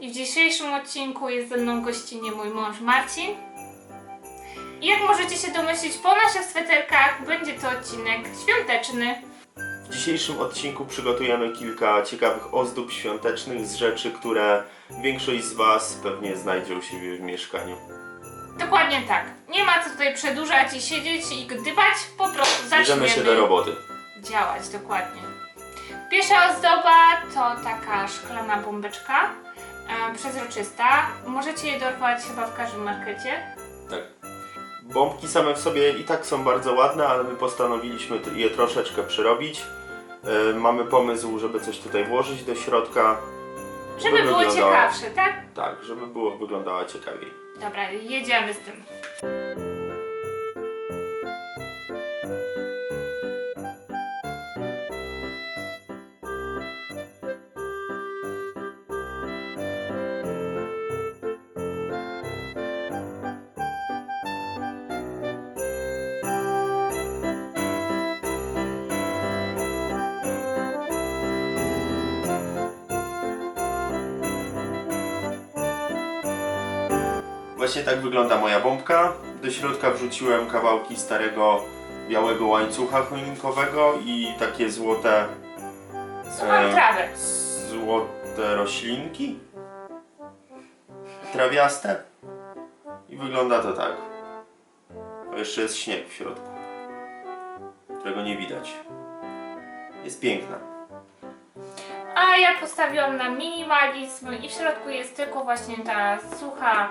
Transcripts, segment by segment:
i w dzisiejszym odcinku jest ze mną gościnnie mój mąż Marcin. I jak możecie się domyślić po naszych sweterkach, będzie to odcinek świąteczny. W dzisiejszym odcinku przygotujemy kilka ciekawych ozdób świątecznych z rzeczy, które większość z Was pewnie znajdzie u siebie w mieszkaniu. Dokładnie tak. Nie ma co tutaj przedłużać i siedzieć i gdybać, po prostu zaczniemy Bierzemy się do roboty. działać, dokładnie. Pierwsza ozdoba to taka szklana bombeczka, e, przezroczysta. Możecie je dorwać chyba w każdym markecie. Tak. Bombki same w sobie i tak są bardzo ładne, ale my postanowiliśmy je troszeczkę przerobić. E, mamy pomysł, żeby coś tutaj włożyć do środka. Żeby było wyglądała- ciekawsze, tak? Tak, żeby było wyglądała ciekawiej. Dobra, jedziemy z tym. Właśnie tak wygląda moja bombka. Do środka wrzuciłem kawałki starego białego łańcucha choinkowego i takie złote E, trawę. złote roślinki trawiaste i wygląda to tak. A jeszcze jest śnieg w środku, którego nie widać. Jest piękna. A ja postawiłam na minimalizm i w środku jest tylko właśnie ta sucha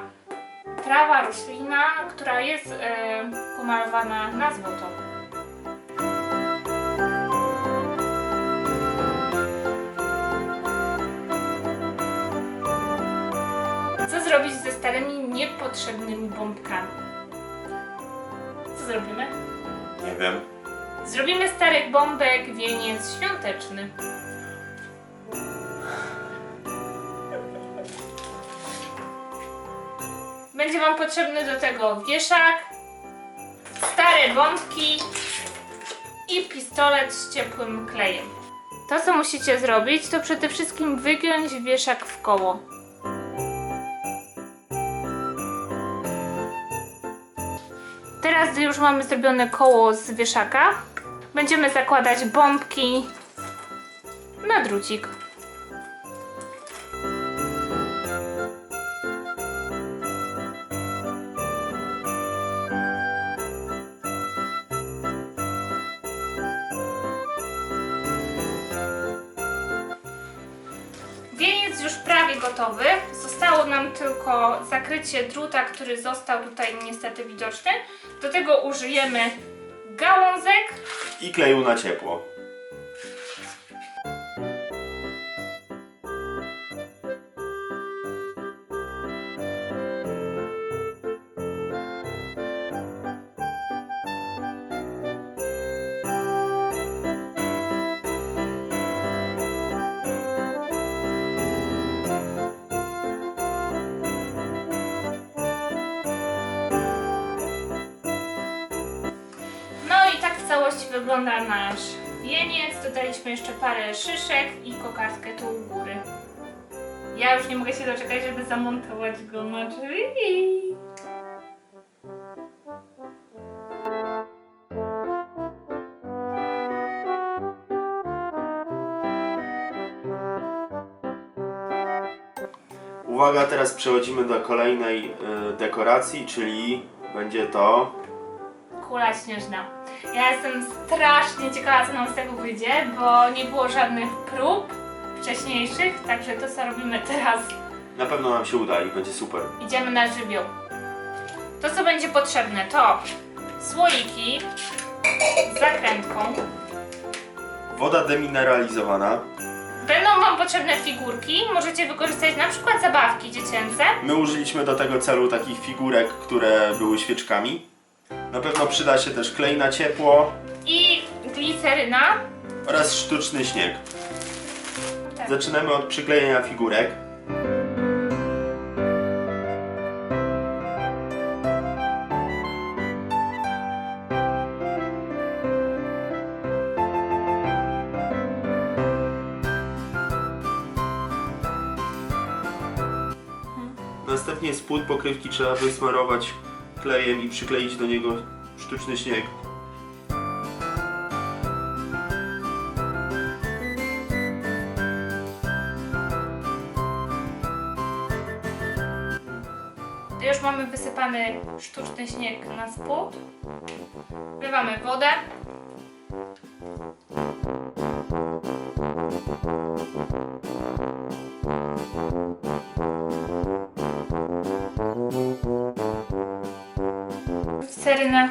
trawa, roślina, która jest e, pomalowana na złoto. Co zrobić ze starymi, niepotrzebnymi bombkami? Co zrobimy? Nie wiem. Zrobimy starych bombek wieniec świąteczny. Będzie Wam potrzebny do tego wieszak, stare bombki i pistolet z ciepłym klejem. To co musicie zrobić to przede wszystkim wygiąć wieszak w koło. Teraz, gdy już mamy zrobione koło z wieszaka, będziemy zakładać bombki na drucik. Prawie gotowy. Zostało nam tylko zakrycie druta, który został tutaj niestety widoczny. Do tego użyjemy gałązek I kleju na ciepło. Wygląda nasz wieniec. Dodaliśmy jeszcze parę szyszek i kokardkę tu u góry. Ja już nie mogę się doczekać, żeby zamontować go na drzwi. Uwaga, teraz przechodzimy do kolejnej y, dekoracji, czyli będzie to Kula śnieżna. Ja jestem strasznie ciekawa, co nam z tego wyjdzie, bo nie było żadnych prób wcześniejszych, także to co robimy teraz na pewno nam się uda i będzie super. Idziemy na żywioł. To, co będzie potrzebne, to słoiki z zakrętką. Woda demineralizowana. Będą Wam potrzebne figurki. Możecie wykorzystać na przykład zabawki dziecięce. My użyliśmy do tego celu takich figurek, które były świeczkami. Na pewno przyda się też klej na ciepło I gliceryna. oraz sztuczny śnieg. Tak. Zaczynamy od przyklejenia figurek. następnie spód pokrywki trzeba wysmarować klejem i przykleić do niego sztuczny śnieg. Już mamy wysypany sztuczny śnieg na spód. Wlewamy wodę. Serynę.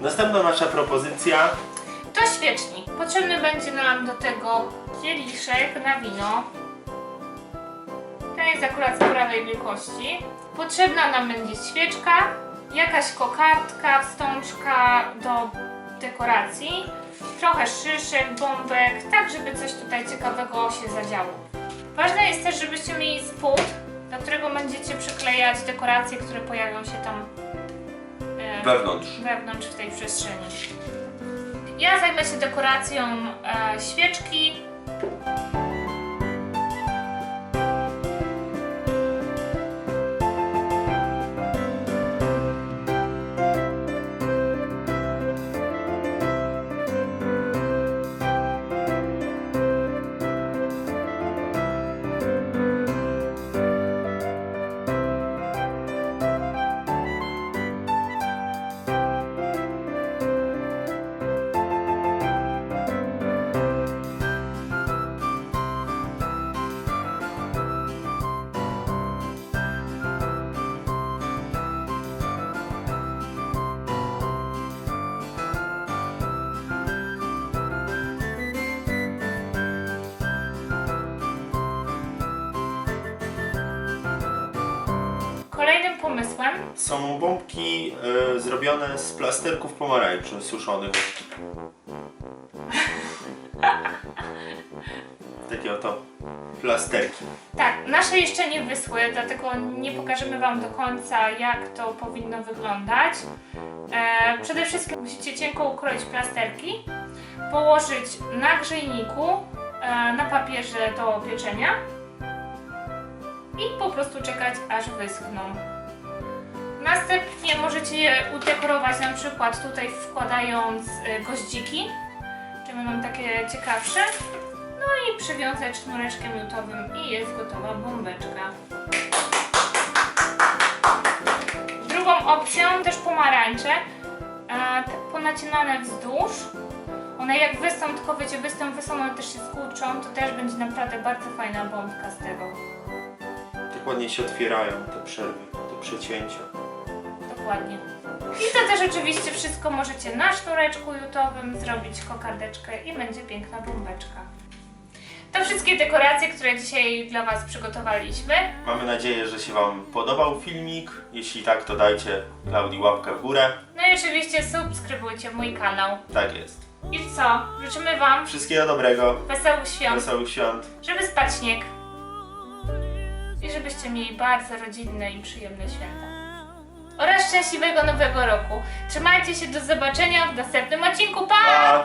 Następna nasza propozycja To świecznik. Potrzebny będzie nam do tego kieliszek na wino. Ten jest akurat z prawej wielkości. Potrzebna nam będzie świeczka, jakaś kokardka, wstążka do dekoracji, trochę szyszek, bombek, tak żeby coś tutaj ciekawego się zadziało. Ważne jest też, żebyście mieli spód, do którego będziecie przyklejać dekoracje, które pojawią się tam e, wewnątrz. wewnątrz w tej przestrzeni. Ja zajmę się dekoracją e, świeczki. Kolejnym pomysłem Są bombki e, zrobione z plasterków pomarańczy suszonych. Takie oto plasterki. Tak, nasze jeszcze nie wyschły, dlatego nie pokażemy Wam do końca, jak to powinno wyglądać. E, przede wszystkim musicie cienko ukroić plasterki, położyć na grzejniku, e, na papierze do pieczenia i po prostu czekać, aż wyschną. Następnie możecie je udekorować na przykład tutaj wkładając e, goździki, czy będą takie ciekawsze. No i przywiązać sznureczkiem miotowym i jest gotowa bombeczka. Drugą opcją też pomarańcze, e, tak ponacinane wzdłuż. One jak wystą, tylko wiecie, wystą, wystą, one też się skurczą, to też będzie naprawdę bardzo fajna bombka z tego. Tak ładnie się otwierają te przerwy, te przecięcia. I to też oczywiście wszystko możecie na sznureczku jutowym zrobić kokardeczkę i będzie piękna bombeczka. To wszystkie dekoracje, które dzisiaj dla Was przygotowaliśmy. Mamy nadzieję, że się Wam podobał filmik. Jeśli tak, to dajcie Klaudii łapkę w górę. No i oczywiście subskrybujcie mój kanał. Tak jest. I co? Życzymy Wam Wszystkiego dobrego. wesołych świąt, Wesołych świąt. żeby spać śnieg i żebyście mieli bardzo rodzinne i przyjemne święta. Oraz szczęśliwego nowego roku. Trzymajcie się, do zobaczenia w następnym odcinku. Pa! Pa!